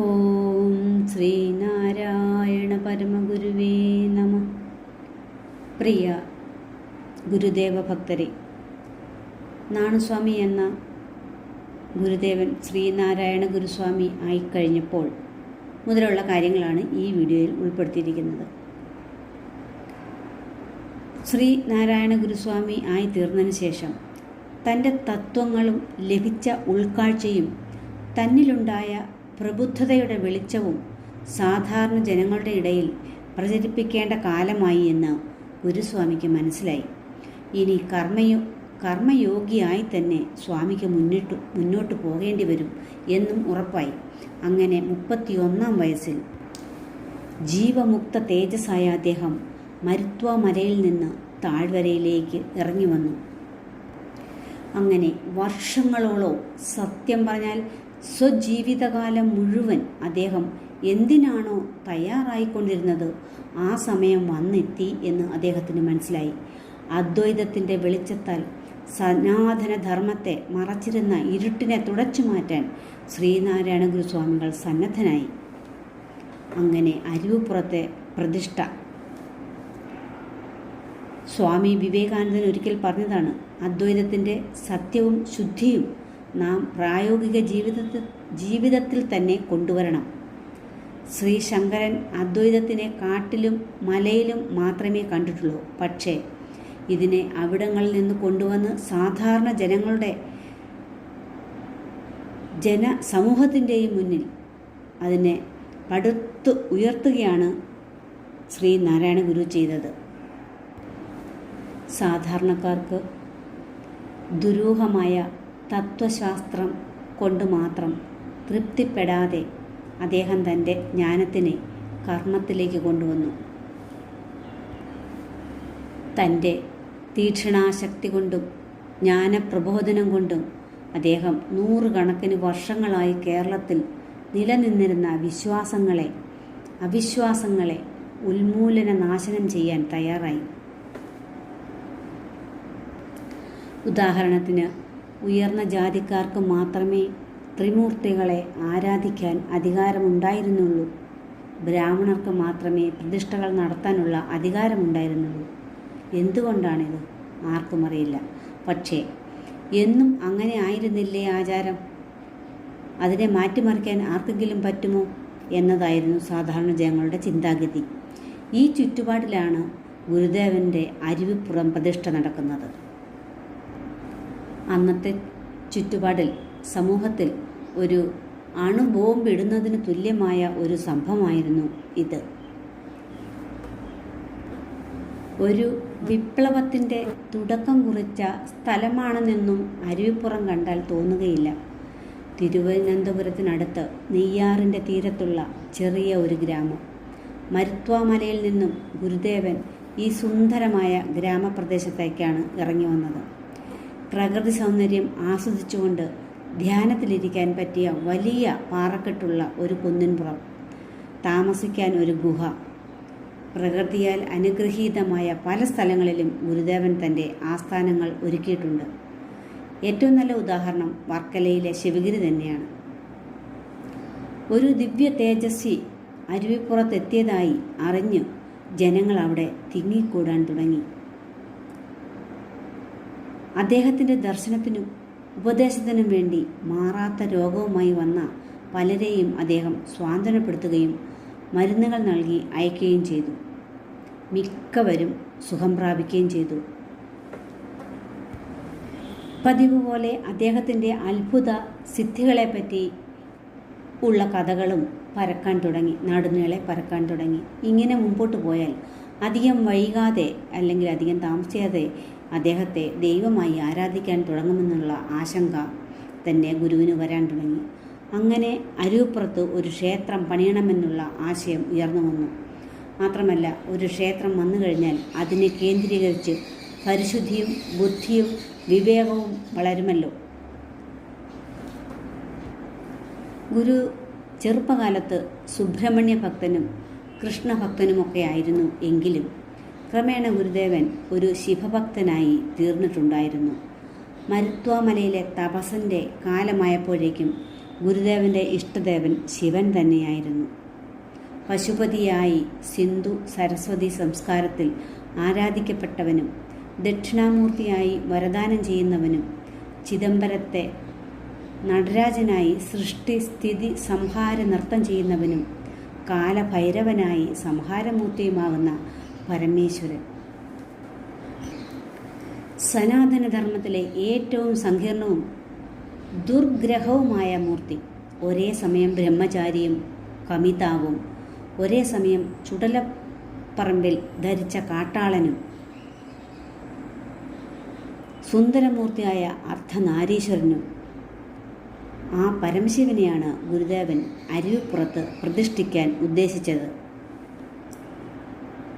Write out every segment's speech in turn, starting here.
ഓം ശ്രീനാരായണ പരമഗുരുവേ നമ. പ്രിയ ഗുരുദേവ ഭക്തരെ നാണുസ്വാമി എന്ന ഗുരുദേവൻ ശ്രീനാരായണ ഗുരുസ്വാമി ആയിക്കഴിഞ്ഞപ്പോൾ മുതലുള്ള കാര്യങ്ങളാണ് ഈ വീഡിയോയിൽ ഉൾപ്പെടുത്തിയിരിക്കുന്നത്. ശ്രീ നാരായണ ഗുരുസ്വാമി ആയി തീർന്നതിന് ശേഷം തന്റെ തത്വങ്ങളും ലഭിച്ച ഉൾക്കാഴ്ചയും തന്നിലുണ്ടായ പ്രബുദ്ധതയുടെ വെളിച്ചവും സാധാരണ ജനങ്ങളുടെ ഇടയിൽ പ്രചരിപ്പിക്കേണ്ട കാലമായി എന്ന് ഗുരുസ്വാമിക്ക് മനസ്സിലായി. ഇനി കർമ്മയോ കർമ്മയോഗിയായി തന്നെ സ്വാമിക്ക് മുന്നിട്ട് മുന്നോട്ട് പോകേണ്ടി വരും എന്നും ഉറപ്പായി. അങ്ങനെ മുപ്പത്തിയൊന്നാം വയസ്സിൽ ജീവമുക്ത തേജസ്സായ അദ്ദേഹം മരുത്വ മലയിൽ നിന്ന് താഴ്വരയിലേക്ക് ഇറങ്ങി വന്നു അങ്ങനെ വർഷങ്ങളോളം സത്യം പറഞ്ഞാൽ സ്വജീവിതകാലം മുഴുവൻ അദ്ദേഹം എന്തിനാണോ തയ്യാറായിക്കൊണ്ടിരുന്നത്? ആ സമയം വന്നെത്തി എന്ന് അദ്ദേഹത്തിന് മനസ്സിലായി. അദ്വൈതത്തിന്റെ വെളിച്ചത്താൽ സനാതന ധർമ്മത്തെ മറച്ചിരുന്ന ഇരുട്ടിനെ തുടച്ചു മാറ്റാൻ ശ്രീനാരായണ ഗുരുസ്വാമികൾ സന്നദ്ധനായി. അങ്ങനെ അരുവപ്പുറത്തെ പ്രതിഷ്ഠ. സ്വാമി വിവേകാനന്ദൻ ഒരിക്കൽ പറഞ്ഞതാണ് അദ്വൈതത്തിന്റെ സത്യവും ശുദ്ധിയും നാം പ്രായോഗിക ജീവിതത്തിൽ ജീവിതത്തിൽ തന്നെ കൊണ്ടുവരണം. ശ്രീ ശങ്കരൻ അദ്വൈതത്തിനെ കാട്ടിലും മലയിലും മാത്രമേ കണ്ടിട്ടുള്ളൂ. പക്ഷേ ഇതിനെ അവിടങ്ങളിൽ നിന്ന് കൊണ്ടുവന്ന് സാധാരണ ജനങ്ങളുടെ ജന സമൂഹത്തിന്റെയും മുന്നിൽ അതിനെ പടുത്ത് ഉയർത്തുകയാണ് ശ്രീ നാരായണ ഗുരു ചെയ്തത്. സാധാരണക്കാർക്ക് ദുരൂഹമായ തത്വശാസ്ത്രം കൊണ്ട് മാത്രം തൃപ്തിപ്പെടാതെ അദ്ദേഹം തന്റെ ജ്ഞാനത്തിനെ കർമ്മത്തിലേക്ക് കൊണ്ടുവന്നു. തന്റെ തീക്ഷണാശക്തി കൊണ്ടും ജ്ഞാനപ്രബോധനം കൊണ്ടും അദ്ദേഹം നൂറുകണക്കിന് വർഷങ്ങളായി കേരളത്തിൽ നിലനിന്നിരുന്ന വിശ്വാസങ്ങളെ അവിശ്വാസങ്ങളെ ഉന്മൂലന നാശനം ചെയ്യാൻ തയ്യാറായി. ഉദാഹരണത്തിന് ഉയർന്ന ജാതിക്കാർക്ക് മാത്രമേ ത്രിമൂർത്തികളെ ആരാധിക്കാൻ അധികാരമുണ്ടായിരുന്നുള്ളൂ. ബ്രാഹ്മണർക്ക് മാത്രമേ പ്രതിഷ്ഠകൾ നടത്താനുള്ള അധികാരമുണ്ടായിരുന്നുള്ളൂ. എന്തുകൊണ്ടാണിത്? ആർക്കും അറിയില്ല പക്ഷേ എന്നും അങ്ങനെ ആയിരുന്നില്ലേ ആചാരം? അതിനെ മാറ്റിമറിക്കാൻ ആർക്കെങ്കിലും പറ്റുമോ എന്നതായിരുന്നു സാധാരണ ജനങ്ങളുടെ ചിന്താഗതി. ഈ ചുറ്റുപാടിലാണ് ഗുരുദേവന്റെ അരുവിപ്പുറം പ്രതിഷ്ഠ നടക്കുന്നത്. അന്നത്തെ ചുറ്റുപാടിൽ സമൂഹത്തിൽ ഒരു അണുബോംബിടുന്നതിന് തുല്യമായ ഒരു സംഭവമായിരുന്നു ഇത്. ഒരു വിപ്ലവത്തിന്റെ തുടക്കം കുറിച്ച സ്ഥലമാണെന്നൊന്നും അരുവിപ്പുറം കണ്ടാൽ തോന്നുകയില്ല. തിരുവനന്തപുരത്തിനടുത്ത് നെയ്യാറിന്റെ തീരത്തുള്ള ചെറിയ ഒരു ഗ്രാമം. മരുത്വാമലയിൽ നിന്നും ഗുരുദേവൻ ഈ സുന്ദരമായ ഗ്രാമപ്രദേശത്തേക്കാണ് ഇറങ്ങി വന്നത്. പ്രകൃതി സൗന്ദര്യം ആസ്വദിച്ചുകൊണ്ട് ധ്യാനത്തിലിരിക്കാൻ പറ്റിയ വലിയ പാറക്കെട്ടുള്ള ഒരു കുന്നിൻപുറം. താമസിക്കാൻ ഒരു ഗുഹ. പ്രകൃതിയാൽ അനുഗ്രഹീതമായ പല സ്ഥലങ്ങളിലും ഗുരുദേവൻ തന്റെ ആസ്ഥാനങ്ങൾ ഒരുക്കിയിട്ടുണ്ട്. ഏറ്റവും നല്ല ഉദാഹരണം വർക്കലയിലെ ശിവഗിരി തന്നെയാണ്. ഒരു ദിവ്യ തേജസ്വി അരുവിപ്പുറത്തെത്തിയതായി അറിഞ്ഞ് ജനങ്ങൾ അവിടെ തിങ്ങിക്കൂടാൻ തുടങ്ങി. അദ്ദേഹത്തിന്റെ ദർശനത്തിനും ഉപദേശത്തിനും വേണ്ടി മാറാത്ത രോഗവുമായി വന്ന പലരെയും അദ്ദേഹം സ്വാന്തനപ്പെടുത്തുകയും മരുന്നുകൾ നൽകി അയക്കുകയും ചെയ്തു. മിക്കവരും സുഖം പ്രാപിക്കുകയും ചെയ്തു. പതിവ് പോലെ അദ്ദേഹത്തിന്റെ അത്ഭുത സിദ്ധികളെപ്പറ്റി ഉള്ള കഥകളും പരക്കാൻ തുടങ്ങി നാടുനീളെ പരക്കാൻ തുടങ്ങി. ഇങ്ങനെ മുമ്പോട്ട് പോയാൽ അധികം വൈകാതെ അല്ലെങ്കിൽ അധികം താമസിയാതെ അദ്ദേഹത്തെ ദൈവമായി ആരാധിക്കാൻ തുടങ്ങുമെന്നുള്ള ആശങ്ക തന്നെ ഗുരുവിന് വരാൻ തുടങ്ങി. അങ്ങനെ അരൂപ്പുറത്ത് ഒരു ക്ഷേത്രം പണിയണമെന്നുള്ള ആശയം ഉയർന്നു വന്നു. മാത്രമല്ല ഒരു ക്ഷേത്രം വന്നു കഴിഞ്ഞാൽ അതിനെ കേന്ദ്രീകരിച്ച് പരിശുദ്ധിയും ബുദ്ധിയും വിവേകവും വളരുമല്ലോ. ഗുരു ചെറുപ്പകാലത്ത് സുബ്രഹ്മണ്യ ഭക്തനും കൃഷ്ണഭക്തനുമൊക്കെ ആയിരുന്നു എങ്കിലും ക്രമേണ ഗുരുദേവൻ ഒരു ശിവഭക്തനായി തീർന്നിട്ടുണ്ടായിരുന്നു. മരുത്വാമലയിലെ തപസ്സിന്റെ കാലമായപ്പോഴേക്കും ഗുരുദേവന്റെ ഇഷ്ടദേവൻ ശിവൻ തന്നെയായിരുന്നു. പശുപതിയായി സിന്ധു സരസ്വതി സംസ്കാരത്തിൽ ആരാധിക്കപ്പെട്ടവനും ദക്ഷിണാമൂർത്തിയായി വരദാനം ചെയ്യുന്നവനും ചിദംബരത്തെ നടരാജനായി സൃഷ്ടി സ്ഥിതി സംഹാര നൃത്തം ചെയ്യുന്നവനും കാലഭൈരവനായി സംഹാരമൂർത്തിയുമാകുന്ന പരമേശ്വരൻ. സനാതനധർമ്മത്തിലെ ഏറ്റവും സങ്കീർണവും ദുർഗ്രഹവുമായ മൂർത്തി ഒരേ സമയം ബ്രഹ്മചാരിയും കമിതാവും ഒരേ സമയം ചുടലപ്പറമ്പിൽ ധരിച്ച കാട്ടാളനും സുന്ദരമൂർത്തിയായ അർദ്ധനാരീശ്വരനും. ആ പരമശിവനെയാണ് ഗുരുദേവൻ അരുവിപ്പുറത്ത് പ്രതിഷ്ഠിക്കാൻ ഉദ്ദേശിച്ചത്.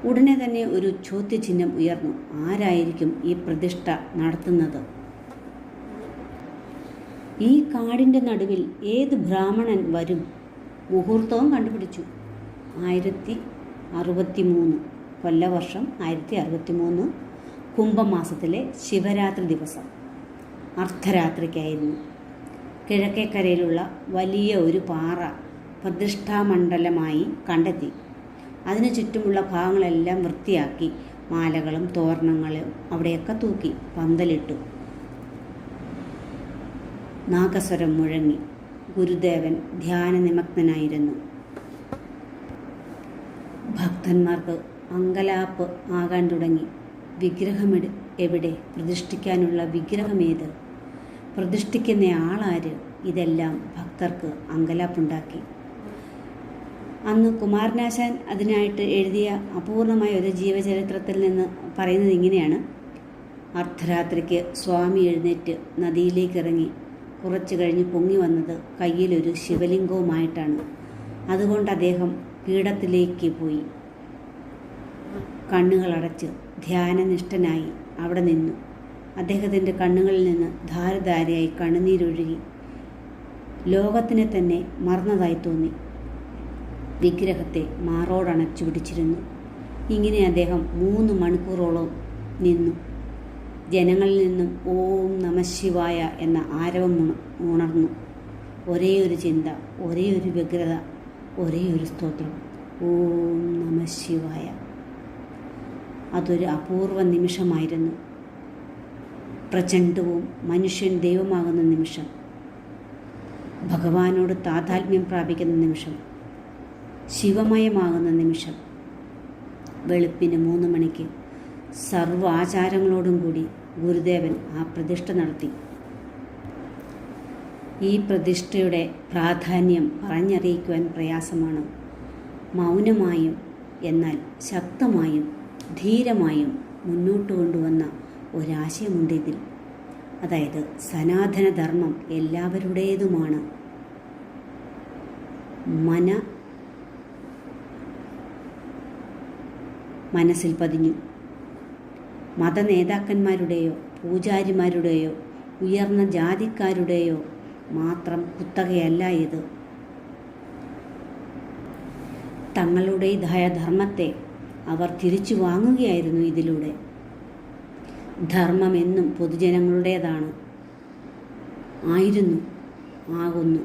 ഉടനെ തന്നെ ഒരു ചോദ്യചിഹ്നം ഉയർന്നു. ആരായിരിക്കും ഈ പ്രതിഷ്ഠ നടത്തുന്നത്? ഈ കാടിന്റെ നടുവിൽ ഏത് ബ്രാഹ്മണൻ വരും? മുഹൂർത്തവും കണ്ടുപിടിച്ചു. ആയിരത്തി അറുപത്തി മൂന്ന് കൊല്ലവർഷം ആയിരത്തി അറുപത്തി മൂന്ന് കുംഭമാസത്തിലെ ശിവരാത്രി ദിവസം. അർദ്ധരാത്രിക്കായിരുന്നു. കിഴക്കേക്കരയിലുള്ള വലിയ ഒരു പാറ പ്രതിഷ്ഠാമണ്ഡലമായി കണ്ടെത്തി. അതിനു ചുറ്റുമുള്ള ഭാഗങ്ങളെല്ലാം വൃത്തിയാക്കി മാലകളും തോരണങ്ങളും അവിടെയൊക്കെ തൂക്കി പന്തലിട്ടു. നാഗസ്വരം മുഴങ്ങി. ഗുരുദേവൻ ധ്യാന ധ്യാനനിമഗ്നനായിരുന്നു. ഭക്തന്മാർക്ക് അങ്കലാപ്പ് ആകാൻ തുടങ്ങി. വിഗ്രഹം എവിടെ പ്രതിഷ്ഠിക്കാനുള്ള വിഗ്രഹമേത്? പ്രതിഷ്ഠിക്കുന്ന ആളാര്? ഇതെല്ലാം ഭക്തർക്ക് അങ്കലാപ്പുണ്ടാക്കി. അന്ന് കുമാരനാശാൻ അതിനായിട്ട് എഴുതിയ അപൂർണമായ ഒരു ജീവചരിത്രത്തിൽ നിന്ന് പറയുന്നത് ഇങ്ങനെയാണ്. അർദ്ധരാത്രിക്ക് സ്വാമി എഴുന്നേറ്റ് നദിയിലേക്ക് ഇറങ്ങി കുറച്ചു കഴിഞ്ഞ് പൊങ്ങി വന്നത് കയ്യിലൊരു ശിവലിംഗവുമായിട്ടാണ്. അതുകൊണ്ട് അദ്ദേഹം പീഠത്തിലേക്ക് പോയി. കണ്ണുകളടച്ച് ധ്യാനനിഷ്ഠനായി അവിടെ നിന്നു. അദ്ദേഹത്തിന്റെ കണ്ണുകളിൽ നിന്ന് ധാരധാരയായി കണ്ണുനീരൊഴുകി. ലോകത്തിനെ തന്നെ മറന്നതായി തോന്നി. വിഗ്രഹത്തെ മാറോടണച്ചു പിടിച്ചിരുന്നു ഇങ്ങനെ അദ്ദേഹം മൂന്ന് മണിക്കൂറോളം നിന്നു. ജനങ്ങളിൽ നിന്നും ഓം നമശിവായ എന്ന ആരവം ഉണ- ഉണർന്നു. ഒരേ ഒരു ചിന്ത ഒരേ ഒരു വ്യഗ്രത ഒരേ ഒരു സ്തോത്രം. ഓം നമശിവായ അതൊരു അപൂർവ നിമിഷമായിരുന്നു. പ്രചണ്ഡവും മനുഷ്യൻ ദൈവമാകുന്ന നിമിഷം. ഭഗവാനോട് താതാത്മ്യം പ്രാപിക്കുന്ന നിമിഷം. ശിവമയമാകുന്ന നിമിഷം വെളുപ്പിന് മൂന്ന് മണിക്ക് സർവ ആചാരങ്ങളോടും കൂടി ഗുരുദേവൻ ആ പ്രതിഷ്ഠ നടത്തി. ഈ പ്രതിഷ്ഠയുടെ പ്രാധാന്യം പറഞ്ഞറിയിക്കുവാൻ പ്രയാസമാണ്. മൗനമായും എന്നാൽ ശക്തമായും ധീരമായും മുന്നോട്ട് കൊണ്ടുവന്ന ഒരാശയമുണ്ട് ഇതിൽ. അതായത് സനാതനധർമ്മം എല്ലാവരുടേതുമാണ്. മന മനസ്സിൽ പതിഞ്ഞു. മതനേതാക്കന്മാരുടെയോ പൂജാരിമാരുടെയോ ഉയർന്ന ജാതിക്കാരുടെയോ മാത്രം കുത്തകയല്ല ഇത്. തങ്ങളുടേതായ ധർമ്മത്തെ അവർ തിരിച്ചു വാങ്ങുകയായിരുന്നു ഇതിലൂടെ. ധർമ്മമെന്നും പൊതുജനങ്ങളുടേതാണ്. ആയിരുന്നു ആകുന്നു.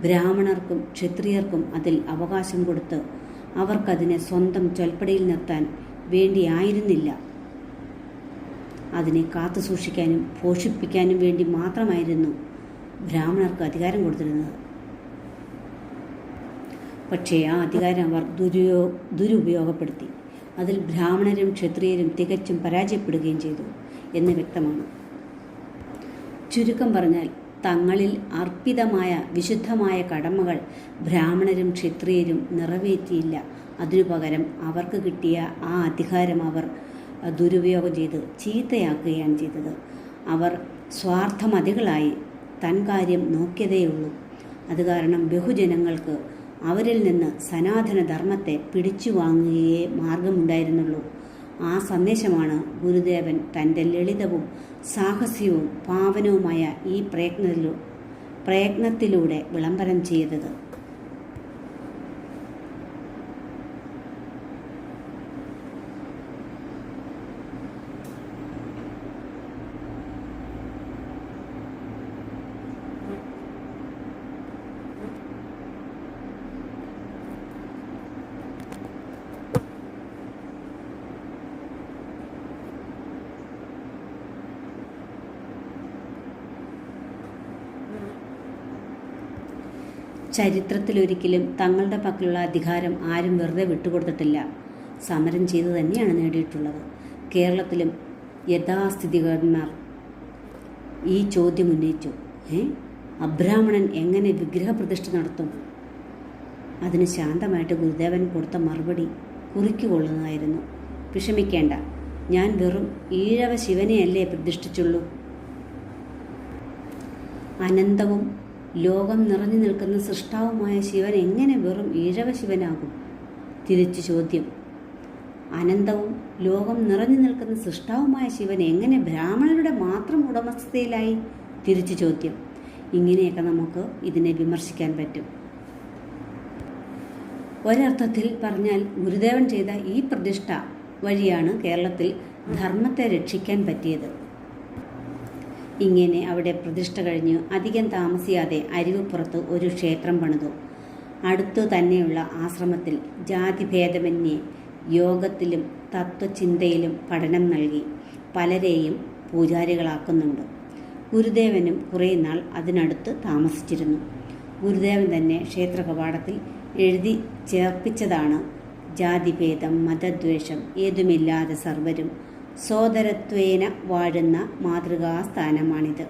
ബ്രാഹ്മണർക്കും ക്ഷത്രിയർക്കും അതിൽ അവകാശം കൊടുത്ത് അവർക്കതിനെ സ്വന്തം ചൊൽപ്പടിയിൽ നിർത്താൻ വേണ്ടിയായിരുന്നില്ല. അതിനെ കാത്തു സൂക്ഷിക്കാനും പോഷിപ്പിക്കാനും വേണ്ടി മാത്രമായിരുന്നു ബ്രാഹ്മണർക്ക് അധികാരം കൊടുത്തിരുന്നത്. പക്ഷേ ആ അധികാരം അവർ ദുരുപയോ ദുരുപയോഗപ്പെടുത്തി. അതിൽ ബ്രാഹ്മണരും ക്ഷത്രിയരും തികച്ചും പരാജയപ്പെടുകയും ചെയ്തു എന്ന് വ്യക്തമാണ്. ചുരുക്കം പറഞ്ഞാൽ തങ്ങളിൽ അർപ്പിതമായ വിശുദ്ധമായ കടമകൾ ബ്രാഹ്മണരും ക്ഷത്രിയരും നിറവേറ്റിയില്ല. അതിനു പകരം അവർക്ക് കിട്ടിയ ആ അധികാരം അവർ ദുരുപയോഗം ചെയ്ത് ചീത്തയാക്കുകയാണ് ചെയ്തത്. അവർ സ്വാർത്ഥമതികളായി തൻ കാര്യം നോക്കിയതേയുള്ളൂ. അത് കാരണം ബഹുജനങ്ങൾക്ക് അവരിൽ നിന്ന് സനാതന ധർമ്മത്തെ പിടിച്ചു വാങ്ങുകയേ മാർഗമുണ്ടായിരുന്നുള്ളൂ. ആ സന്ദേശമാണ് ഗുരുദേവൻ തന്റെ ലളിതവും സാഹസ്യവും പാവനവുമായ ഈ പ്രയത്നത്തിലൂ പ്രയത്നത്തിലൂടെ വിളംബരം ചെയ്തത്. ചരിത്രത്തിലൊരിക്കലും തങ്ങളുടെ പക്കലുള്ള അധികാരം ആരും വെറുതെ വിട്ടുകൊടുത്തിട്ടില്ല. സമരം ചെയ്തു തന്നെയാണ് നേടിയിട്ടുള്ളത്. കേരളത്തിലും യഥാസ്ഥിതികന്മാർ ഈ ചോദ്യം ഉന്നയിച്ചു. ഏ? അബ്രാഹ്മണൻ എങ്ങനെ വിഗ്രഹപ്രതിഷ്ഠ നടത്തും? അതിന് ശാന്തമായിട്ട് ഗുരുദേവൻ കൊടുത്ത മറുപടി കുറിക്കുകൊള്ളുന്നതായിരുന്നു വിഷമിക്കേണ്ട. ഞാൻ വെറും ഈഴവ ശിവനെയല്ലേ പ്രതിഷ്ഠിച്ചുള്ളൂ. അനന്തവും ലോകം നിറഞ്ഞു നിൽക്കുന്ന സൃഷ്ടാവുമായ ശിവൻ എങ്ങനെ വെറും ഈഴവ ശിവനാകും തിരിച്ചു ചോദ്യം. അനന്തവും ലോകം നിറഞ്ഞു നിൽക്കുന്ന സൃഷ്ടാവുമായ ശിവൻ എങ്ങനെ ബ്രാഹ്മണരുടെ മാത്രം ഉടമസ്ഥതയിലായി? തിരിച്ചു ചോദ്യം. ഇങ്ങനെയൊക്കെ നമുക്ക് ഇതിനെ വിമർശിക്കാൻ പറ്റും. ഒരർത്ഥത്തിൽ പറഞ്ഞാൽ ഗുരുദേവൻ ചെയ്ത ഈ പ്രതിഷ്ഠ വഴിയാണ് കേരളത്തിൽ ധർമ്മത്തെ രക്ഷിക്കാൻ പറ്റിയത്. ഇങ്ങനെ അവിടെ പ്രതിഷ്ഠ കഴിഞ്ഞ്. അധികം താമസിയാതെ അരുവിപ്പുറത്ത് ഒരു ക്ഷേത്രം പണിതു. അടുത്തു തന്നെയുള്ള ആശ്രമത്തിൽ ജാതിഭേദമന്യേ യോഗത്തിലും തത്വചിന്തയിലും പഠനം നൽകി പലരെയും പൂജാരികളാക്കുന്നുണ്ട്. ഗുരുദേവനും കുറേ നാൾ അതിനടുത്ത് താമസിച്ചിരുന്നു. ഗുരുദേവൻ തന്നെ ക്ഷേത്ര കവാടത്തിൽ എഴുതി ചേർപ്പിച്ചതാണ് ജാതിഭേദം മതദ്വേഷം ഏതുമില്ലാതെ സർവരും സോദരത്വേന വാഴുന്ന മാതൃകാസ്ഥാനമാണിത്.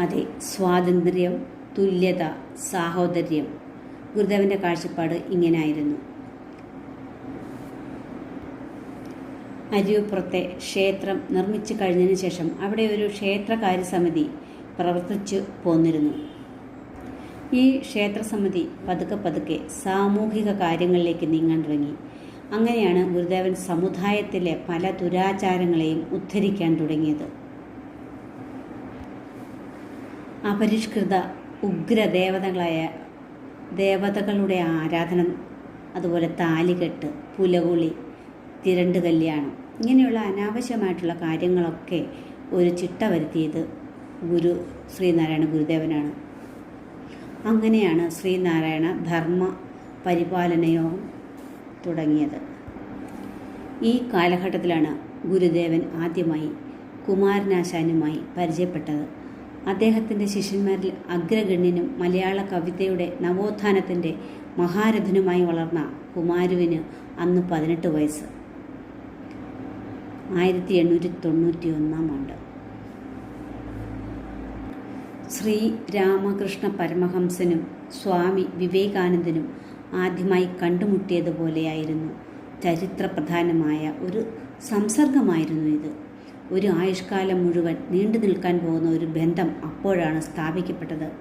അതെ സ്വാതന്ത്ര്യം തുല്യത സാഹോദര്യം ഗുരുദേവന്റെ കാഴ്ചപ്പാട് ഇങ്ങനായിരുന്നു അരിയപ്പുറത്തെ ക്ഷേത്രം നിർമ്മിച്ചു കഴിഞ്ഞതിന് ശേഷം അവിടെ ഒരു ക്ഷേത്രകാര്യസമിതി പ്രവർത്തിച്ചു പോന്നിരുന്നു. ഈ ക്ഷേത്രസമിതി പതുക്കെ പതുക്കെ സാമൂഹിക കാര്യങ്ങളിലേക്ക് നീങ്ങാൻ തുടങ്ങി. അങ്ങനെയാണ് ഗുരുദേവൻ സമുദായത്തിലെ പല ദുരാചാരങ്ങളെയും ഉദ്ധരിക്കാൻ തുടങ്ങിയത്. അപരിഷ്കൃത ഉഗ്രദേവതകളായ ദേവതകളുടെ ആരാധന അതുപോലെ താലികെട്ട് പുലകുളി തിരണ്ട് കല്യാണം ഇങ്ങനെയുള്ള അനാവശ്യമായിട്ടുള്ള കാര്യങ്ങളൊക്കെ ഒരു ചിട്ട വരുത്തിയത് ഗുരു ശ്രീനാരായണ ഗുരുദേവനാണ്. അങ്ങനെയാണ് ശ്രീനാരായണ ധർമ്മ പരിപാലനയോഗം തുടങ്ങിയത്. ഈ കാലഘട്ടത്തിലാണ് ഗുരുദേവൻ ആദ്യമായി കുമാരനാശാനുമായി പരിചയപ്പെട്ടത്. അദ്ദേഹത്തിന്റെ ശിഷ്യന്മാരിൽ അഗ്രഗണ്യനും മലയാള കവിതയുടെ നവോത്ഥാനത്തിന്റെ മഹാരഥനുമായി വളർന്ന കുമാരുവിന് അന്ന് പതിനെട്ട് വയസ്സ്. ആയിരത്തി എണ്ണൂറ്റി തൊണ്ണൂറ്റി ഒന്നാം ആണ്ട്. ശ്രീ രാമകൃഷ്ണ പരമഹംസനും സ്വാമി വിവേകാനന്ദനും ആദ്യമായി കണ്ടുമുട്ടിയതുപോലെയായിരുന്നു. ചരിത്രപ്രധാനമായ ഒരു സംസർഗമായിരുന്നു ഇത്. ഒരു ആയുഷ്കാലം മുഴുവൻ നീണ്ടു നിൽക്കാൻ പോകുന്ന ഒരു ബന്ധം അപ്പോഴാണ് സ്ഥാപിക്കപ്പെട്ടത്.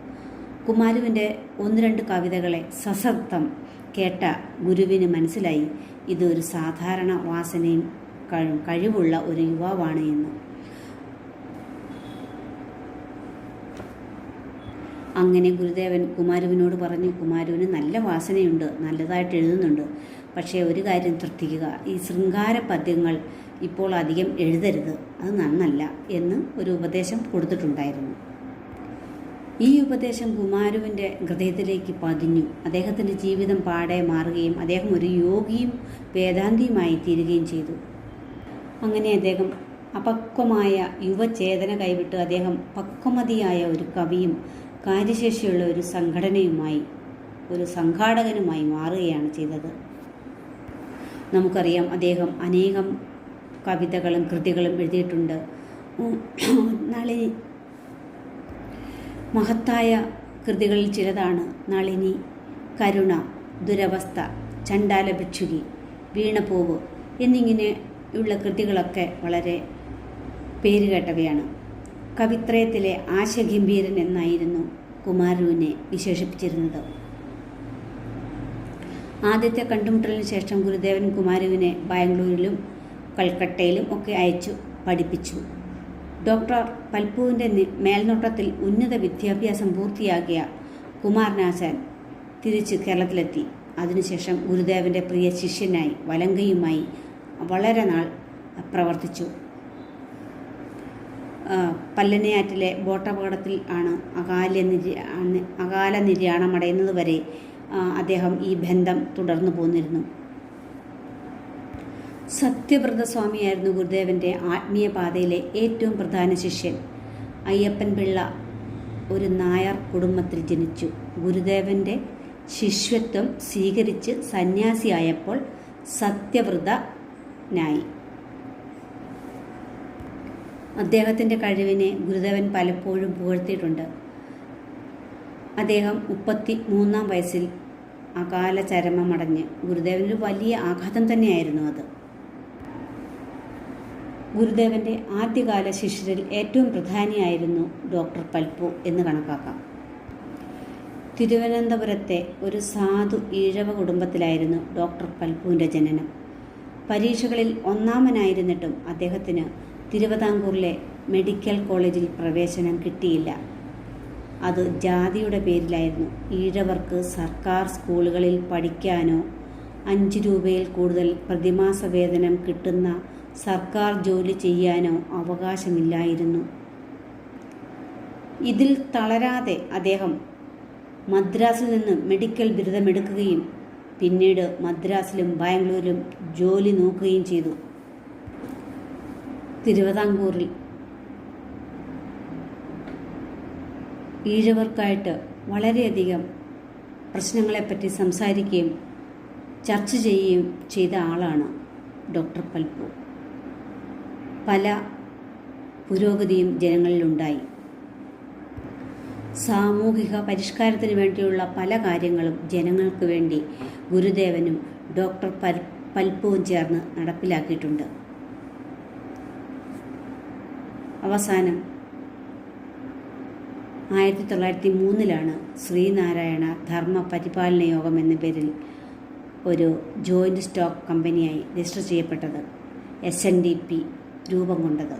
കുമാരുവിന്റെ ഒന്ന് രണ്ട് കവിതകളെ സശബ്ദം കേട്ട ഗുരുവിന് മനസ്സിലായി. ഇത് ഒരു സാധാരണ വാസനയും കഴിവുള്ള ഒരു യുവാവാണ് എന്ന്. അങ്ങനെ ഗുരുദേവൻ കുമാരുവിനോട് പറഞ്ഞു കുമാരുവിന് നല്ല വാസനയുണ്ട് നല്ലതായിട്ട് എഴുതുന്നുണ്ട്. പക്ഷേ ഒരു കാര്യം ശ്രദ്ധിക്കുക ഈ ശൃംഗാര പദ്യങ്ങൾ ഇപ്പോൾ അധികം എഴുതരുത് അത് നന്നല്ല എന്ന് ഒരു ഉപദേശം കൊടുത്തിട്ടുണ്ടായിരുന്നു. ഈ ഉപദേശം കുമാരുവിന്റെ ഹൃദയത്തിലേക്ക് പതിഞ്ഞു. അദ്ദേഹത്തിന്റെ ജീവിതം പാടെ മാറുകയും അദ്ദേഹം ഒരു യോഗിയും വേദാന്തിയുമായി തീരുകയും ചെയ്തു. അങ്ങനെ അദ്ദേഹം അപക്വമായ യുവചേതന കൈവിട്ട് അദ്ദേഹം പക്വമതിയായ ഒരു കവിയും കാര്യശേഷിയുള്ള ഒരു സംഘടനയുമായി ഒരു സംഘാടകനുമായി മാറുകയാണ് ചെയ്തത്. നമുക്കറിയാം അദ്ദേഹം അനേകം കവിതകളും കൃതികളും എഴുതിയിട്ടുണ്ട്. നളിനി മഹത്തായ കൃതികളിൽ ചിലതാണ്. നളിനി കരുണ ദുരവസ്ഥ ചണ്ടാല ഭിക്ഷുകി വീണപ്പൂവ് എന്നിങ്ങനെയുള്ള കൃതികളൊക്കെ വളരെ പേരുകേട്ടവയാണ്. കവിത്രയത്തിലെ ആശഗംഭീരൻ എന്നായിരുന്നു കുമാരുവിനെ വിശേഷിപ്പിച്ചിരുന്നത്. ആദ്യത്തെ കണ്ടുമുട്ടലിന് ശേഷം ഗുരുദേവൻ കുമാരുവിനെ ബാംഗ്ലൂരിലും കൽക്കട്ടയിലും ഒക്കെ അയച്ചു പഠിപ്പിച്ചു. ഡോക്ടർ പൽപ്പുവിന്റെ മേൽനോട്ടത്തിൽ ഉന്നത വിദ്യാഭ്യാസം പൂർത്തിയാക്കിയ കുമാരനാശാൻ തിരിച്ച് കേരളത്തിലെത്തി. അതിനുശേഷം ഗുരുദേവന്റെ പ്രിയ ശിഷ്യനായി വലങ്കയുമായി വളരെ നാൾ പ്രവർത്തിച്ചു. പല്ലനയാറ്റിലെ ബോട്ടപകടത്തിൽ ആണ് അകാല നിര്യ അകാല നിര്യാണമടയുന്നത് വരെ അദ്ദേഹം ഈ ബന്ധം തുടർന്നു പോന്നിരുന്നു. സത്യവ്രതസ്വാമിയായിരുന്നു ഗുരുദേവന്റെ ആത്മീയ പാതയിലെ ഏറ്റവും പ്രധാന ശിഷ്യൻ. അയ്യപ്പൻ പിള്ള ഒരു നായർ കുടുംബത്തിൽ ജനിച്ചു. ഗുരുദേവന്റെ ശിഷ്യത്വം സ്വീകരിച്ച് സന്യാസിയായപ്പോൾ സത്യവ്രതനായി. അദ്ദേഹത്തിന്റെ കഴിവിനെ ഗുരുദേവൻ പലപ്പോഴും പുകഴ്ത്തിയിട്ടുണ്ട്. അദ്ദേഹം മുപ്പത്തി മൂന്നാം വയസ്സിൽ അകാല ചരമമടഞ്ഞ് ഗുരുദേവനൊരു വലിയ ആഘാതം തന്നെയായിരുന്നു അത്. ഗുരുദേവന്റെ ആദ്യകാല ശിഷ്യരിൽ ഏറ്റവും പ്രധാനിയായിരുന്നു ഡോക്ടർ പൽപ്പു എന്ന് കണക്കാക്കാം. തിരുവനന്തപുരത്തെ ഒരു സാധു ഈഴവ കുടുംബത്തിലായിരുന്നു ഡോക്ടർ പൽപ്പുവിന്റെ ജനനം. പരീക്ഷകളിൽ ഒന്നാമനായിരുന്നിട്ടും അദ്ദേഹത്തിന് തിരുവിതാംകൂറിലെ മെഡിക്കൽ കോളേജിൽ പ്രവേശനം കിട്ടിയില്ല. അത് ജാതിയുടെ പേരിലായിരുന്നു. ഈഴവർക്ക് സർക്കാർ സ്കൂളുകളിൽ പഠിക്കാനോ അഞ്ച് രൂപയിൽ കൂടുതൽ പ്രതിമാസ വേതനം കിട്ടുന്ന സർക്കാർ ജോലി ചെയ്യാനോ അവകാശമില്ലായിരുന്നു. ഇതിൽ തളരാതെ അദ്ദേഹം മദ്രാസിൽ നിന്ന് മെഡിക്കൽ ബിരുദമെടുക്കുകയും പിന്നീട് മദ്രാസിലും ബാംഗ്ലൂരിലും ജോലി നോക്കുകയും ചെയ്തു. തിരുവിതാംകൂറിൽ. ഈഴവർക്കായിട്ട് വളരെയധികം പ്രശ്നങ്ങളെപ്പറ്റി സംസാരിക്കുകയും ചർച്ച ചെയ്യുകയും ചെയ്ത ആളാണ് ഡോക്ടർ പൽപ്പു. പല പുരോഗതിയും ജനങ്ങളിലുണ്ടായി. സാമൂഹിക പരിഷ്കാരത്തിന് വേണ്ടിയുള്ള പല കാര്യങ്ങളും ജനങ്ങൾക്ക് വേണ്ടി ഗുരുദേവനും ഡോക്ടർ പൽ പൽപ്പുവും ചേർന്ന് നടപ്പിലാക്കിയിട്ടുണ്ട്. അവസാനം ആയിരത്തി തൊള്ളായിരത്തി മൂന്നിലാണ് ശ്രീനാരായണ ധർമ്മ പരിപാലന യോഗം എന്ന പേരിൽ ഒരു ജോയിന്റ് സ്റ്റോക്ക് കമ്പനിയായി രജിസ്റ്റർ ചെയ്യപ്പെട്ടത് എസ് എൻ ഡി പി രൂപം കൊണ്ടത്.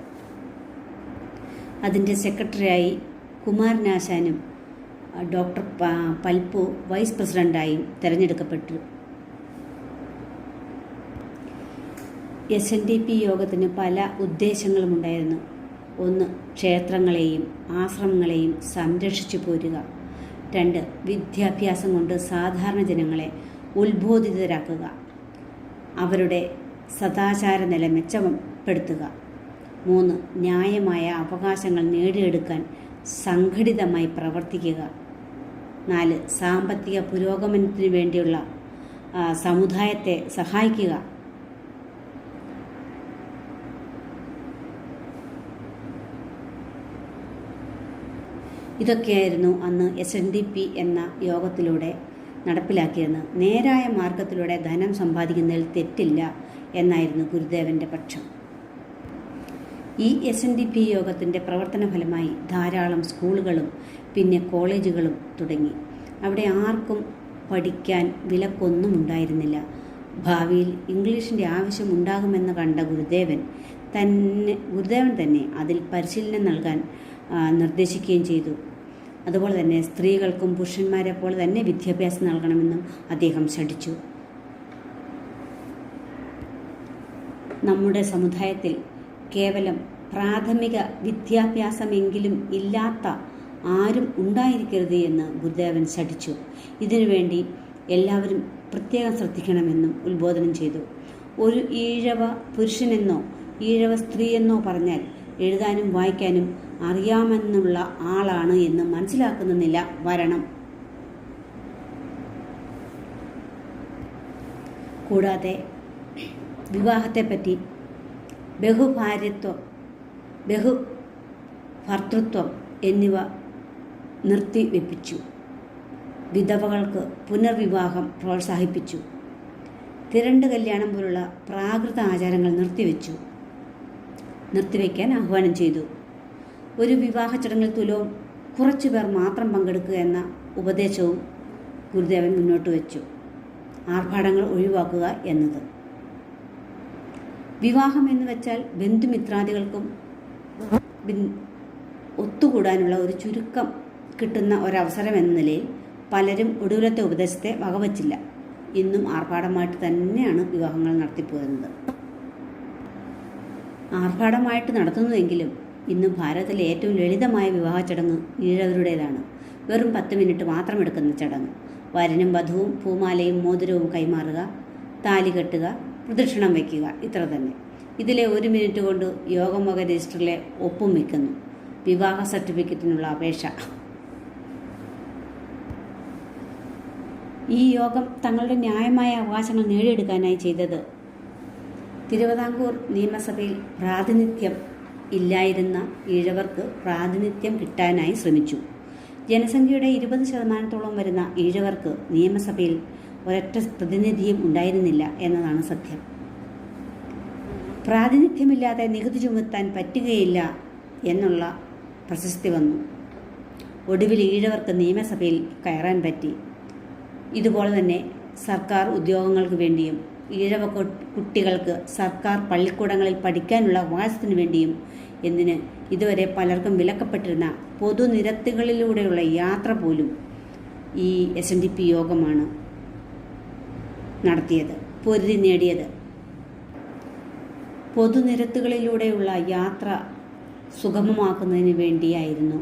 അതിന്റെ സെക്രട്ടറിയായി കുമാരനാശാനും ഡോക്ടർ പൽപ്പു വൈസ് പ്രസിഡന്റായും തിരഞ്ഞെടുക്കപ്പെട്ടു. എസ് എൻ ഡി പി യോഗത്തിന് പല ഉദ്ദേശങ്ങളുമുണ്ടായിരുന്നു. ഒന്ന് ക്ഷേത്രങ്ങളെയും ആശ്രമങ്ങളെയും സംരക്ഷിച്ചു പോരുക. രണ്ട് വിദ്യാഭ്യാസം കൊണ്ട് സാധാരണ ജനങ്ങളെ ഉത്ബോധിതരാക്കുക. അവരുടെ സദാചാര നില മെച്ചപ്പെടുത്തുക. മൂന്ന് ന്യായമായ അവകാശങ്ങൾ നേടിയെടുക്കാൻ സംഘടിതമായി പ്രവർത്തിക്കുക. നാല് സാമ്പത്തിക പുരോഗമനത്തിന് വേണ്ടിയുള്ള സമുദായത്തെ സഹായിക്കുക. ഇതൊക്കെയായിരുന്നു അന്ന് എസ് എൻ ഡി പി എന്ന യോഗത്തിലൂടെ നടപ്പിലാക്കിയിരുന്നത്. നേരായ മാർഗത്തിലൂടെ ധനം സമ്പാദിക്കുന്നതിൽ തെറ്റില്ല എന്നായിരുന്നു ഗുരുദേവന്റെ പക്ഷം. ഈ എസ് എൻ ഡി പി യോഗത്തിന്റെ പ്രവർത്തന ഫലമായി ധാരാളം സ്കൂളുകളും പിന്നെ കോളേജുകളും തുടങ്ങി. അവിടെ ആർക്കും പഠിക്കാൻ വിലക്കൊന്നും ഉണ്ടായിരുന്നില്ല. ഭാവിയിൽ ഇംഗ്ലീഷിന്റെ ആവശ്യം ഉണ്ടാകുമെന്ന് കണ്ട ഗുരുദേവൻ തന്നെ ഗുരുദേവൻ തന്നെ അതിൽ പരിശീലനം നൽകാൻ നിർദ്ദേശിക്കുകയും ചെയ്തു. അതുപോലെ തന്നെ സ്ത്രീകൾക്കും പുരുഷന്മാരെ പോലെ തന്നെ വിദ്യാഭ്യാസം നൽകണമെന്നും അദ്ദേഹം ശഠിച്ചു. നമ്മുടെ സമുദായത്തിൽ കേവലം പ്രാഥമിക വിദ്യാഭ്യാസമെങ്കിലും ഇല്ലാത്ത ആരും ഉണ്ടായിരിക്കരുത് എന്ന് ഗുരുദേവൻ ശഠിച്ചു. ഇതിനുവേണ്ടി എല്ലാവരും പ്രത്യേകം ശ്രദ്ധിക്കണമെന്നും ഉത്ബോധനം ചെയ്തു. ഒരു ഈഴവ പുരുഷനെന്നോ ഈഴവ സ്ത്രീയെന്നോ പറഞ്ഞാൽ എഴുതാനും വായിക്കാനും അറിയാമെന്നുള്ള ആളാണ് എന്ന് മനസ്സിലാക്കുന്ന നില വരണം. കൂടാതെ വിവാഹത്തെപ്പറ്റി ബഹുഭാര്യത്വം ബഹു ഭർത്തൃത്വം എന്നിവ നിർത്തിവെപ്പിച്ചു. വിധവകൾക്ക് പുനർവിവാഹം പ്രോത്സാഹിപ്പിച്ചു. തിരണ്ട് കല്യാണം പോലുള്ള പ്രാകൃത ആചാരങ്ങൾ നിർത്തിവെച്ചു. നിർത്തിവെക്കാൻ ആഹ്വാനം ചെയ്തു. ഒരു വിവാഹ ചടങ്ങിൽ തുലവും കുറച്ചു പേർ മാത്രം പങ്കെടുക്കുക എന്ന ഉപദേശവും ഗുരുദേവൻ മുന്നോട്ട് വെച്ചു. ആർഭാടങ്ങൾ ഒഴിവാക്കുക എന്നത്. വിവാഹം എന്ന് വെച്ചാൽ ബന്ധുമിത്രാദികൾക്കും ഒത്തുകൂടാനുള്ള ഒരു ചുരുക്കം കിട്ടുന്ന ഒരവസരം എന്ന നിലയിൽ പലരും ഒടുവിലത്തെ ഉപദേശത്തെ വകവച്ചില്ല. ഇന്നും ആർഭാടമായിട്ട് തന്നെയാണ് വിവാഹങ്ങൾ നടത്തിപ്പോരുന്നത് ആർഭാടമായിട്ട് നടത്തുന്നതെങ്കിലും ഇന്ന് ഭാരതത്തിലെ ഏറ്റവും ലളിതമായ വിവാഹ ചടങ്ങ് ഈഴവരുടേതാണ്. വെറും പത്ത് മിനിറ്റ് മാത്രം എടുക്കുന്ന ചടങ്ങ്. വരനും വധുവും പൂമാലയും മോതിരവും കൈമാറുക താലി കെട്ടുക പ്രദക്ഷിണം വയ്ക്കുക ഇത്ര തന്നെ. ഇതിലെ ഒരു മിനിറ്റ് കൊണ്ട് യോഗമൊക രജിസ്റ്ററിലെ ഒപ്പും വയ്ക്കുന്നു വിവാഹ സർട്ടിഫിക്കറ്റിനുള്ള അപേക്ഷ. ഈ യോഗം തങ്ങളുടെ ന്യായമായ അവകാശങ്ങൾ നേടിയെടുക്കാനായി ചെയ്തത് തിരുവിതാംകൂർ നിയമസഭയിൽ പ്രാതിനിധ്യം ഇല്ലായിരുന്ന ഈഴവർക്ക് പ്രാതിനിധ്യം കിട്ടാനായി ശ്രമിച്ചു. ജനസംഖ്യയുടെ ഇരുപത് ശതമാനത്തോളം വരുന്ന ഈഴവർക്ക് നിയമസഭയിൽ ഒരൊറ്റ പ്രതിനിധിയും ഉണ്ടായിരുന്നില്ല എന്നതാണ് സത്യം. പ്രാതിനിധ്യമില്ലാതെ നികുതി ചുമത്താൻ പറ്റുകയില്ല എന്നുള്ള പ്രശസ്തി വന്നു. ഒടുവിൽ ഈഴവർക്ക് നിയമസഭയിൽ കയറാൻ പറ്റി. ഇതുപോലെ തന്നെ സർക്കാർ ഉദ്യോഗങ്ങൾക്ക് വേണ്ടിയും ഈഴവ കുട്ടികൾക്ക് സർക്കാർ പള്ളിക്കൂടങ്ങളിൽ പഠിക്കാനുള്ള അവകാശത്തിനു വേണ്ടിയും എന്തിന് ഇതുവരെ പലർക്കും വിലക്കപ്പെട്ടിരുന്ന പൊതുനിരത്തുകളിലൂടെയുള്ള യാത്ര പോലും ഈ എസ് എൻ ഡി പി യോഗമാണ് നടത്തിയത് പൊരുതി നേടിയത്. പൊതുനിരത്തുകളിലൂടെയുള്ള യാത്ര സുഗമമാക്കുന്നതിന് വേണ്ടിയായിരുന്നു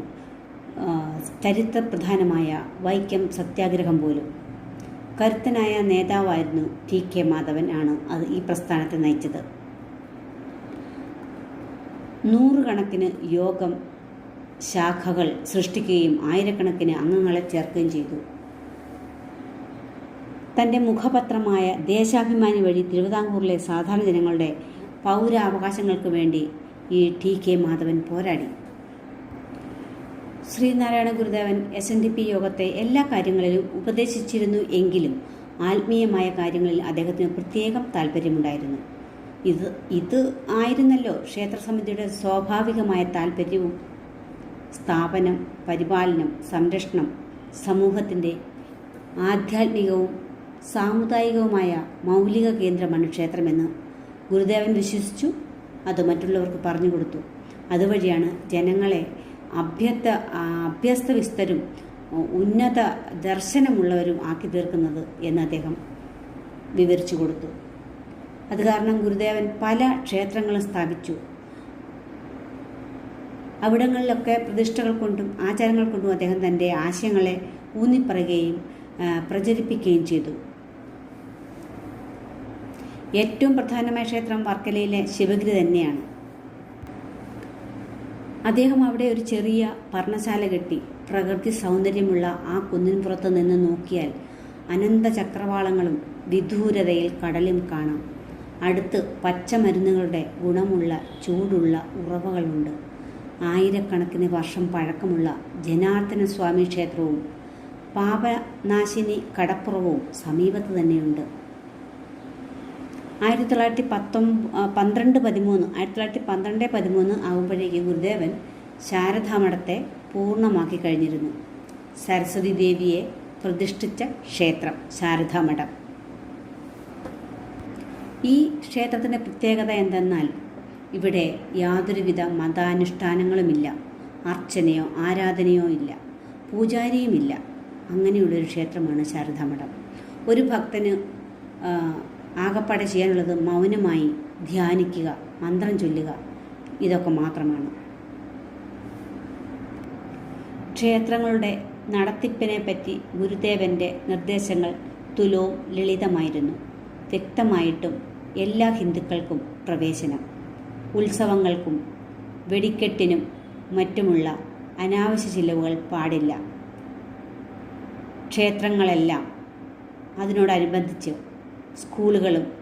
ചരിത്രപ്രധാനമായ വൈക്കം സത്യാഗ്രഹം പോലും. കരുത്തനായ നേതാവായിരുന്നു ടി കെ മാധവൻ ആണ് അത് ഈ പ്രസ്ഥാനത്തെ നയിച്ചത്. നൂറുകണക്കിന് യോഗം ശാഖകൾ സൃഷ്ടിക്കുകയും ആയിരക്കണക്കിന് അംഗങ്ങളെ ചേർക്കുകയും ചെയ്തു. തന്റെ മുഖപത്രമായ ദേശാഭിമാനി വഴി തിരുവിതാംകൂറിലെ സാധാരണ ജനങ്ങളുടെ പൗരാവകാശങ്ങൾക്ക് വേണ്ടി ഈ ടി കെ മാധവൻ പോരാടി. Sreenarayana Gurudevan S N D P യോഗത്തെ എല്ലാ കാര്യങ്ങളിലും ഉപദേശിച്ചിരുന്നു എങ്കിലും ആത്മീയമായ കാര്യങ്ങളിൽ അദ്ദേഹത്തിന് പ്രത്യേകം താല്പര്യമുണ്ടായിരുന്നു ഇത് ഇത് ആയിരുന്നല്ലോ ക്ഷേത്രസമിതിയുടെ സ്വാഭാവികമായ താല്പര്യവും സ്ഥാപനം പരിപാലനം സംരക്ഷണം സമൂഹത്തിന്റെ ആധ്യാത്മികവും സാമുദായികവുമായ മൗലിക കേന്ദ്രമാണ് ക്ഷേത്രമെന്ന് ഗുരുദേവൻ വിശ്വസിച്ചു. അത് മറ്റുള്ളവർക്ക് പറഞ്ഞു കൊടുത്തു. അതുവഴിയാണ് ജനങ്ങളെ അഭ്യസ്ത അഭ്യസ്തവിസ്തരും ഉന്നത ദർശനമുള്ളവരും ആക്കി തീർക്കുന്നത് എന്ന് അദ്ദേഹം വിവരിച്ചു കൊടുത്തു. അത് കാരണം ഗുരുദേവൻ പല ക്ഷേത്രങ്ങളും സ്ഥാപിച്ചു. അവിടങ്ങളിലൊക്കെ പ്രതിഷ്ഠകൾ കൊണ്ടും ആചാരങ്ങൾ കൊണ്ടും അദ്ദേഹം തന്റെ ആശയങ്ങളെ ഊന്നിപ്പറയുകയും പ്രചരിപ്പിക്കുകയും ചെയ്തു. ഏറ്റവും പ്രധാനമായ ക്ഷേത്രം വർക്കലയിലെ ശിവഗിരി തന്നെയാണ്. അദ്ദേഹം അവിടെ ഒരു ചെറിയ പർണശാല കെട്ടി. പ്രകൃതി സൗന്ദര്യമുള്ള ആ കുന്നിൻപുറത്ത് നിന്ന് നോക്കിയാൽ അനന്ത ചക്രവാളങ്ങളും വിദൂരതയിൽ കടലും കാണാം. അടുത്ത് പച്ചമരുന്നുകളുടെ ഗുണമുള്ള ചൂടുള്ള ഉറവകളുണ്ട്. ആയിരക്കണക്കിന് വർഷം പഴക്കമുള്ള ജനാർദ്ദന സ്വാമി ക്ഷേത്രവും പാപനാശിനി കടപ്പുറവും സമീപത്ത് തന്നെയുണ്ട്. ആയിരത്തി തൊള്ളായിരത്തി പത്തൊമ്പ പന്ത്രണ്ട് പതിമൂന്ന് ആയിരത്തി തൊള്ളായിരത്തി പന്ത്രണ്ട് പതിമൂന്ന് ആകുമ്പോഴേക്ക് ഗുരുദേവൻ ശാരദാമഠത്തെ പൂർണമാക്കി കഴിഞ്ഞിരുന്നു. സരസ്വതി ദേവിയെ പ്രതിഷ്ഠിച്ച ക്ഷേത്രം ശാരദാമഠം. ഈ ക്ഷേത്രത്തിന്റെ പ്രത്യേകത എന്തെന്നാൽ ഇവിടെ യാതൊരുവിധ മതാനുഷ്ഠാനങ്ങളുമില്ല. അർച്ചനയോ ആരാധനയോ ഇല്ല. പൂജാരിയുമില്ല. അങ്ങനെയുള്ളൊരു ക്ഷേത്രമാണ് ശാരദാമഠം. ഒരു ഭക്തന് ആകപ്പാടെ ചെയ്യാനുള്ളത് മൗനമായി ധ്യാനിക്കുക മന്ത്രം ചൊല്ലുക. ഇതൊക്കെ മാത്രമാണ്. ക്ഷേത്രങ്ങളുടെ നടത്തിപ്പിനെ പറ്റി ഗുരുദേവന്റെ നിർദ്ദേശങ്ങൾ തുലവും ലളിതമായിരുന്നു. വ്യക്തമായിട്ടും എല്ലാ ഹിന്ദുക്കൾക്കും പ്രവേശനം ഉത്സവങ്ങൾക്കും വെടിക്കെട്ടിനും മറ്റുമുള്ള അനാവശ്യ ചിലവുകൾ പാടില്ല. ക്ഷേത്രങ്ങളെല്ലാം അതിനോടനുബന്ധിച്ച് സ്കൂളുകളും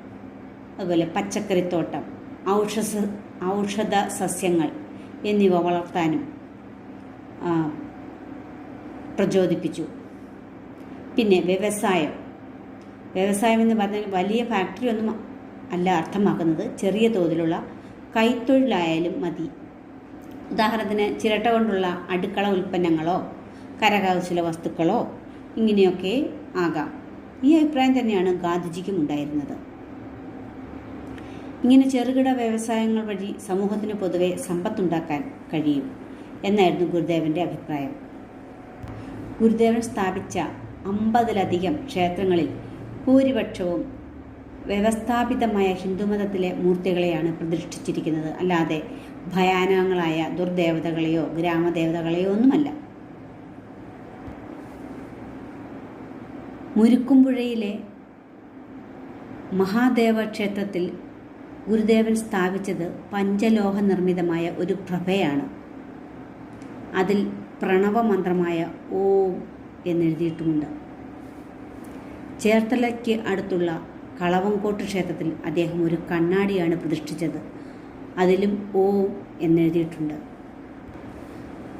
അതുപോലെ പച്ചക്കറിത്തോട്ടം ഔഷധ ഔഷധ സസ്യങ്ങൾ എന്നിവ വളർത്താനും പ്രചോദിപ്പിച്ചു. പിന്നെ വ്യവസായം. വ്യവസായം എന്ന് പറഞ്ഞാൽ വലിയ ഫാക്ടറി ഒന്നും അല്ല അർത്ഥമാക്കുന്നത്. ചെറിയ തോതിലുള്ള കൈത്തൊഴിലായാലും മതി. ഉദാഹരണത്തിന് ചിരട്ട കൊണ്ടുള്ള അടുക്കള ഉൽപ്പന്നങ്ങളോ കരകൗശല വസ്തുക്കളോ ഇങ്ങനെയൊക്കെ ആകാം. ഈ അഭിപ്രായം തന്നെയാണ് ഗാന്ധിജിക്കും ഉണ്ടായിരുന്നത്. ഇങ്ങനെ ചെറുകിട വ്യവസായങ്ങൾ വഴി സമൂഹത്തിന് പൊതുവെ സമ്പത്തുണ്ടാക്കാൻ കഴിയും എന്നായിരുന്നു ഗുരുദേവന്റെ അഭിപ്രായം. ഗുരുദേവൻ സ്ഥാപിച്ച അമ്പതിലധികം ക്ഷേത്രങ്ങളിൽ ഭൂരിപക്ഷവും വ്യവസ്ഥാപിതമായ ഹിന്ദുമതത്തിലെ മൂർത്തികളെയാണ് പ്രതിഷ്ഠിച്ചിരിക്കുന്നത്. അല്ലാതെ ഭയാനകങ്ങളായ ദുർദേവതകളെയോ ഗ്രാമദേവതകളെയോ ഒന്നുമല്ല. മുരുക്കുംപുഴയിലെ മഹാദേവ ക്ഷേത്രത്തിൽ ഗുരുദേവൻ സ്ഥാപിച്ചത് പഞ്ചലോഹ നിർമ്മിതമായ ഒരു പ്രഭയാണ്. അതിൽ പ്രണവമന്ത്രമായ ഓം എന്നെഴുതിയിട്ടുമുണ്ട്. ചേർത്തലയ്ക്ക് അടുത്തുള്ള കളവങ്കോട്ട് ക്ഷേത്രത്തിൽ അദ്ദേഹം ഒരു കണ്ണാടിയാണ് പ്രതിഷ്ഠിച്ചത്. അതിലും ഓം എന്നെഴുതിയിട്ടുണ്ട്.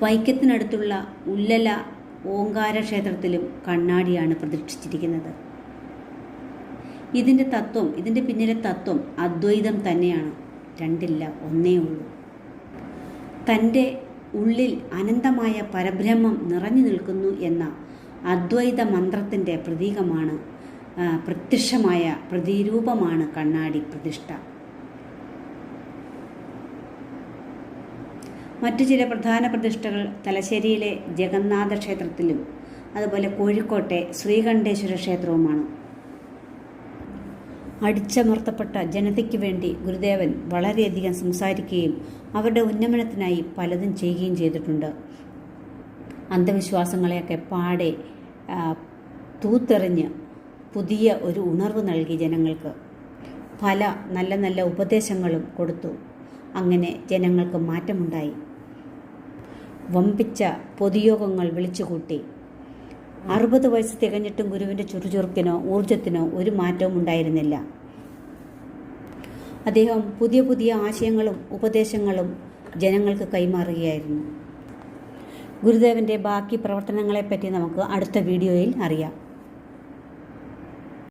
വൈക്കത്തിനടുത്തുള്ള ഉല്ലല ഓങ്കാര ക്ഷേത്രത്തിലും കണ്ണാടിയാണ് പ്രതിഷ്ഠിച്ചിരിക്കുന്നത്. ഇതിന്റെ തത്വം ഇതിന്റെ പിന്നിലെ തത്വം അദ്വൈതം തന്നെയാണ്. രണ്ടില്ല ഒന്നേ ഉള്ളൂ. തന്റെ ഉള്ളിൽ അനന്തമായ പരബ്രഹ്മം നിറഞ്ഞു നിൽക്കുന്നു എന്ന അദ്വൈത മന്ത്രത്തിന്റെ പ്രതീകമാണ് പ്രത്യക്ഷമായ പ്രതിരൂപമാണ് കണ്ണാടി പ്രതിഷ്ഠ. മറ്റു ചില പ്രധാന പ്രതിഷ്ഠകൾ തലശ്ശേരിയിലെ ജഗന്നാഥ ക്ഷേത്രത്തിലും അതുപോലെ കോഴിക്കോട്ടെ ശ്രീകണ്ഠേശ്വര ക്ഷേത്രവുമാണ്. അടിച്ചമർത്തപ്പെട്ട ജനതയ്ക്ക് വേണ്ടി ഗുരുദേവൻ വളരെയധികം സംസാരിക്കുകയും അവരുടെ ഉന്നമനത്തിനായി പലതും ചെയ്യുകയും ചെയ്തിട്ടുണ്ട്. അന്ധവിശ്വാസങ്ങളെയൊക്കെ പാടെ തൂത്തെറിഞ്ഞ് പുതിയ ഒരു ഉണർവ് നൽകി ജനങ്ങൾക്ക്. പല നല്ല നല്ല ഉപദേശങ്ങളും കൊടുത്തു. അങ്ങനെ ജനങ്ങൾക്ക് മാറ്റമുണ്ടായി. വമ്പിച്ച പൊതുയോഗങ്ങൾ വിളിച്ചുകൂട്ടി. അറുപത് വയസ്സ് തികഞ്ഞിട്ടും ഗുരുവിന്റെ ചുറുചുറുക്കിനോ ഊർജത്തിനോ ഒരു മാറ്റവും ഉണ്ടായിരുന്നില്ല. അദ്ദേഹം പുതിയ പുതിയ ആശയങ്ങളും ഉപദേശങ്ങളും ജനങ്ങൾക്ക് കൈമാറുകയായിരുന്നു. ഗുരുദേവന്റെ ബാക്കി പ്രവർത്തനങ്ങളെപ്പറ്റി നമുക്ക് അടുത്ത വീഡിയോയിൽ അറിയാം.